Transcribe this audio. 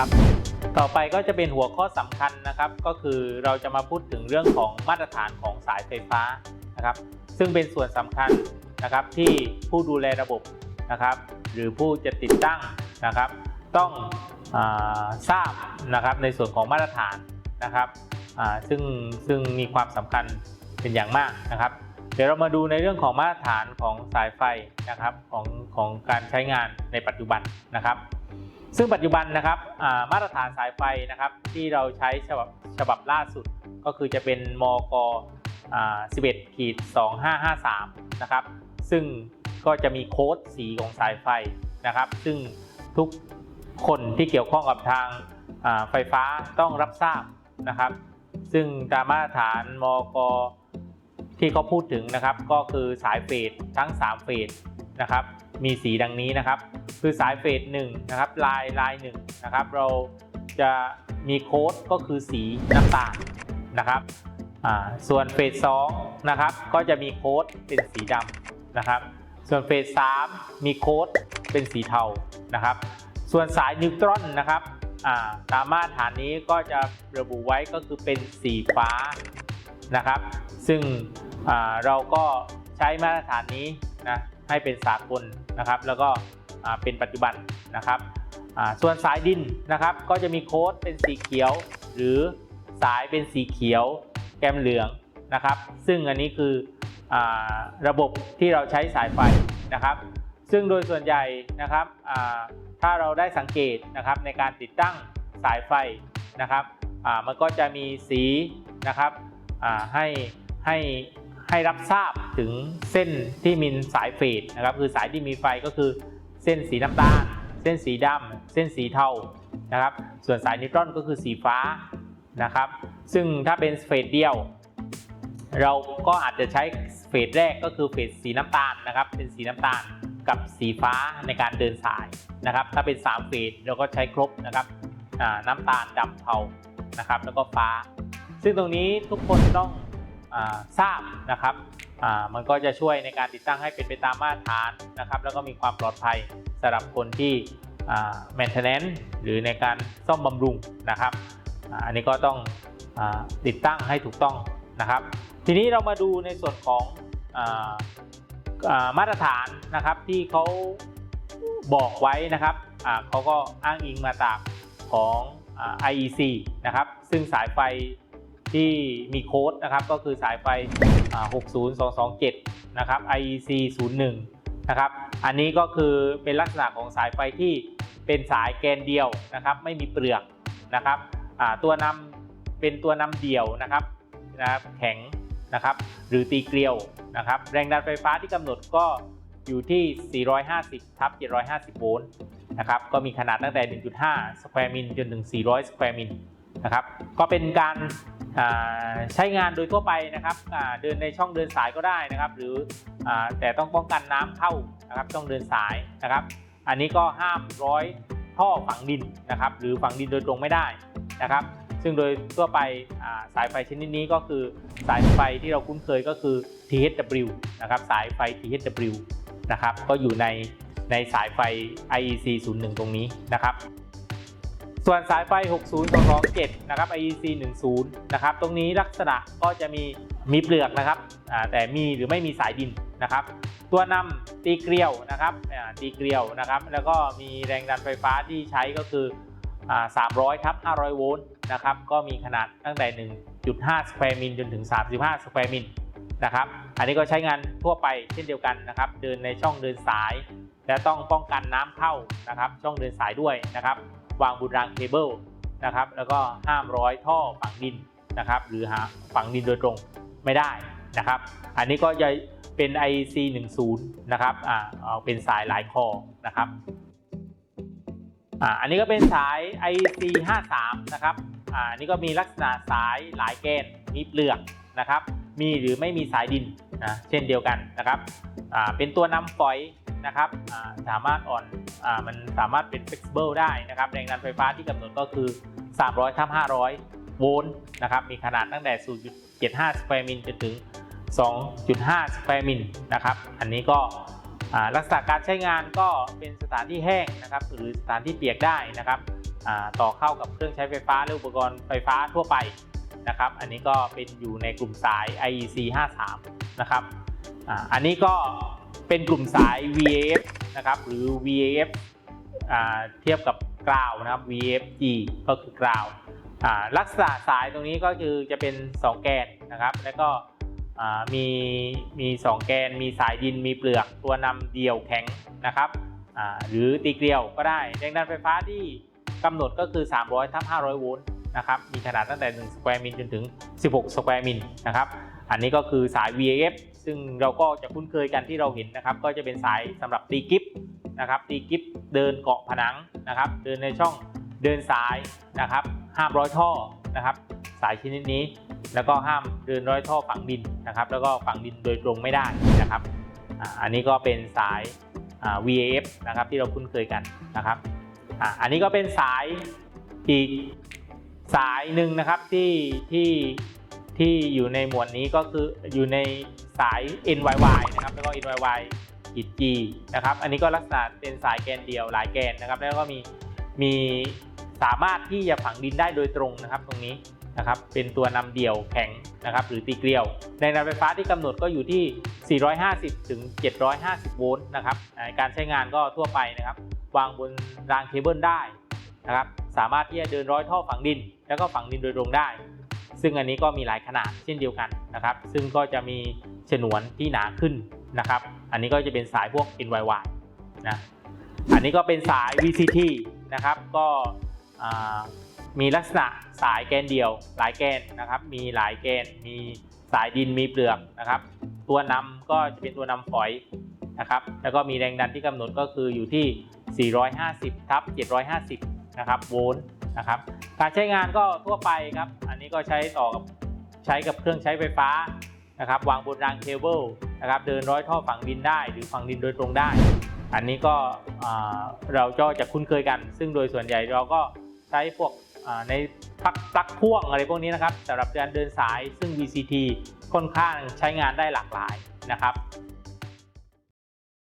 ครับ ต่อไปก็จะเป็นหัวข้อสำคัญนะครับ ก็คือเราจะมาพูดถึงเรื่องของมาตรฐานของสายไฟฟ้านะครับ ซึ่งเป็นส่วนสำคัญนะครับที่ผู้ดูแลระบบนะครับ หรือผู้จะติดตั้งนะครับ ต้องอทราบนะครับในส่วนของมาตรฐานนะครับซึ่งซึ่งมีความสำคัญเป็นอย่างมากนะครับเดี๋ยวเรามาดูในเรื่องของมาตรฐานของสายไฟนะครับของของการใช้งานในปัจจุบันนะครับ ซึ่งปัจจุบันนะครับมาตรฐานสายไฟนะครับที่เราใช้ฉบับฉบับล่าสุดก็คือจะเป็นมก11ขีด2553นะครับซึ่งก็จะมีโค้ดสีของสายไฟนะครับ ซึ่งทุกคนที่เกี่ยวข้องกับทางไฟฟ้าต้องรับทราบนะครับ ซึ่งตามมาตรฐานมกที่เขาพูดถึงนะครับ ก็คือสายเฟสทั้ง 3 เฟสนะครับ มีสีดังนี้นะครับ คือสายเฟสหนึ่งนะครับลายลายหนึ่งนะครับ เราจะมีโค้ดก็คือสีน้ำตาลนะครับส่วนเฟสสองนะครับก็จะมีโค้ดเป็นสีดำนะครับ ส่วนเฟสสามมีโค้ดเป็นสีเทานะครับ ส่วนสายนิวตรอนนะครับอ่าตามมาตรฐานนี้ก็จะระบุไว้ก็คือเป็นสีฟ้านะครับ ซึ่งเราก็ใช้มาตรฐานนี้นะ ให้เป็นสากลนะครับ แล้วก็เป็นปัจจุบันนะครับส่วนสายดินนะครับ ก็จะมีโค้ดเป็นสีเขียว หรือสายเป็นสีเขียว แกมเหลืองนะครับ ซึ่งอันนี้คืออระบบที่เราใช้สายไฟนะครับ ซึ่งโดยส่วนใหญ่นะครับถ้าเราได้สังเกตนะครับในการติดตั้งสายไฟนะครับมันก็จะมีสีนะครับให้ให้ ให้รับทราบถึงเส้นที่มีสายเฟดนะครับคือสายที่มีไฟก็คือเส้นสีน้ำตาล เส้นสีดำเส้นสีเทานะครับส่วนสายนิวตรอนก็คือสีฟ้านะครับ ซึ่งถ้าเป็นเฟสเดียว เราก็อาจจะใช้เฟสแรกก็คือเฟสสีน้ำตาลนะครับ เป็นสีน้ำตาลกับสีฟ้าในการเดินสายนะครับ ถ้าเป็น 3 เฟสเราก็ใช้ครบนะครับน้ำตาลดำเทานะครับ แล้วก็ฟ้า ซึ่งตรงนี้ทุกคนต้อง ทราบนะครับมันก็จะช่วยในการติดตั้งให้เป็นไปตามมาตรฐานนะครับ แล้วก็มีความปลอดภัยสำหรับคนที่อ่า maintenance หรือในการซ่อมบำรุงนะครับอ,อันนี้ก็ต้องอติดตั้งให้ถูกต้องนะครับ ทีนี้เรามาดูในส่วนของออมาตรฐานนะครับที่เขาบอกไว้นะครับเขาก็อ้างอิงมาจากของ IEC นะครับ ซึ่งสายไฟ ที่มีโค้ดนะครับก็คือสายไฟ 60227 นะครับ IEC 01 นะครับ อันนี้ก็คือเป็นลักษณะของสายไฟที่เป็นสายแกนเดียวนะครับ ไม่มีเปลือกนะครับตัวนำเป็นตัวนำเดี่ยวนะครับนะครับแข็งนะครับ หรือตีเกลียวนะครับ แรงดันไฟฟ้าที่กำหนดก็อยู่ที่ 450ทับ750 โวลต์นะครับ ก็มีขนาดตั้งแต่ 1.5 สแควร์มิลจนถึง 400 สแควร์มิล นะครับ ก็เป็นการใช้งานโดยทั่วไปนะครับเดินในช่องเดินสายก็ได้นะครับ หรืออแต่ต้องป้องกันน้ำเข้านะครับช่องเดินสายนะครับ อันนี้ก็ห้ามร้อยท่อฝังดินนะครับ หรือฝังดินโดยตรงไม่ได้นะครับ ซึ่งโดยทั่วไปาสายไฟชนิดนี้ก็คือสายไฟที่เราคุ้นเคยก็คือ THW นะครับสายไฟ THW นะครับก็อยู่ในในสายไฟ IEC 01 ตรงนี้นะครับ ส่วนสายไฟ 60227 นะครับ IEC 10 นะครับ ตรงนี้ลักษณะก็จะมีมีเปลือกนะครับ แต่มีหรือไม่มีสายดินนะครับ ตัวนำตีเกลียวนะครับตีเกลียวนะครับ แล้วก็มีแรงดันไฟฟ้าที่ใช้ก็คือ 300ทับ500 โวลต์นะครับ ก็มีขนาดตั้งแต่ 1.5 สแควร์มิลจนถึง 35 สแควร์มิลนะครับ อันนี้ก็ใช้งานทั่วไปเช่นเดียวกันนะครับ เดินในช่องเดินสาย และต้องป้องกันน้ำเข้านะครับ ช่องเดินสายด้วยนะครับ วางบนรางเคเบิลนะครับแล้วก็ห้ามร้อยท่อฝังดินนะครับหรือหาฝังดินโดยตรงไม่ได้นะครับ อันนี้ก็จะเป็น IEC 10นะครับอ่าเป็นสายหลายคอนะครับอ่าอันนี้ก็เป็นสาย IEC 53นะครับอ่านนี้ก็มีลักษณะสายหลายแกนมีเปลือกนะครับ มีหรือไม่มีสายดินนะเช่นเดียวกันนะครับอ่าเป็นตัวนำฝอย นะครับสามารถอ่อนอมันสามารถเป็น flexible ได้นะครับแรงดันไฟฟ้าที่กำหนดก็คือ 300ทับ500 โวลต์นะครับมีขนาดตั้งแต่ 0.75 สแควร์มิลจนถึง 2.5 สแควร์มิลนะครับอันนี้ก็ลักษณะการใช้งานก็เป็นสถานที่แห้งนะครับหรือสถานที่เปียกได้นะครับต่อเข้ากับเครื่องใช้ไฟฟ้าหรืออุปกรณ์ไฟฟ้าทั่วไปนะครับอันนี้ก็เป็นอยู่ในกลุ่มสาย IEC 53 นะครับอันนี้ก็ เป็นกลุ่มสาย VAF นะครับหรือ VAF อเทียบกับกราวนะครับ VFG ก็คือกราวลักษณะสายตรงนี้ก็คือจะเป็น 2 แกนนะครับ แล้วก็มีมี 2 แกนมีสายดินมีเปลือกตัวนำเดี่ยวแข็งนะครับหรือตีเกลียวก็ได้แรงดันไฟฟ้าที่กำหนดก็คือ 300ทับ500 โวลต์นะครับมีขนาดตั้งแต่ 1 สแควร์มิลจนถึง 16 สแควร์มิลนะครับอันนี้ก็คือสาย VAF ซึ่งเราก็จะคุ้นเคยกันที่เราเห็นนะครับ ก็จะเป็นสายสำหรับตีกิฟนะครับตีกิฟเดินเกาะผนังนะครับ เดินในช่องเดินสายนะครับห้ามร้อยท่อนะครับ สายชนิดนี้ แล้วก็ห้ามเดินร้อยท่อฝังดินนะครับ แล้วก็ฝังดินโดยตรงไม่ได้นะครับอันนี้ก็เป็นสาย VAF นะครับที่เราคุ้นเคยกันนะครับอันนี้ก็เป็นสายอีกสายหนึ่งนะครับที่ที่ ที่อยู่ในหมวดนี้ก็คืออยู่ในสาย NYY นะครับแล้วก็ NYY ขีด G นะครับ อันนี้ก็ลักษณะเป็นสายแกนเดียวหลายแกนนะครับ แล้วก็มีมีสามารถที่จะฝังดินได้โดยตรงนะครับ ตรงนี้นะครับ เป็นตัวนำเดี่ยวแข็งนะครับ หรือตีเกลียว ในแนำไฟฟ้าที่กำหนดก็อยู่ที่ 450 ถึง 750 โวลต์นะครับ การใช้งานก็ทั่วไปนะครับ วางบนรางเคเบิลได้นะครับ สามารถที่จะเดินร้อยท่อฝังดิน แล้วก็ฝังดินโดยตรงได้ ซึ่งอันนี้ก็มีหลายขนาดเช่นเดียวกันนะครับ ซึ่งก็จะมีฉนวนที่หนาขึ้นนะครับ อันนี้ก็จะเป็นสายพวก NYY นะ อันนี้ก็เป็นสาย VCT นะครับ ก็มีลักษณะสายแกนเดียว หลายแกนนะครับ มีหลายแกน มีสายดิน มีเปลือกนะครับ ตัวนำก็จะเป็นตัวนำฝอยนะครับ แล้วก็มีแรงดันที่กำหนดก็คืออยู่ที่ 450 ทับ 750 นะครับ โวลต์นะครับ การใช้งานก็ทั่วไปครับ นี้ก็ใช้ต่อกับใช้กับเครื่องใช้ไฟฟ้านะครับวางบนรางเคเบิลนะครับเดินร้อยท่อฝังดินได้ หรือฝังดินโดยตรงได้ อันนี้ก็เราก็จะคุ้นเคยกัน ซึ่งโดยส่วนใหญ่เราก็ใช้พวกในปลั๊กปลั๊กพ่วงอะไรพวกนี้นะครับสำหรับการเดินสายซึ่ง VCT ค่อนข้างใช้งานได้หลากหลายนะครับ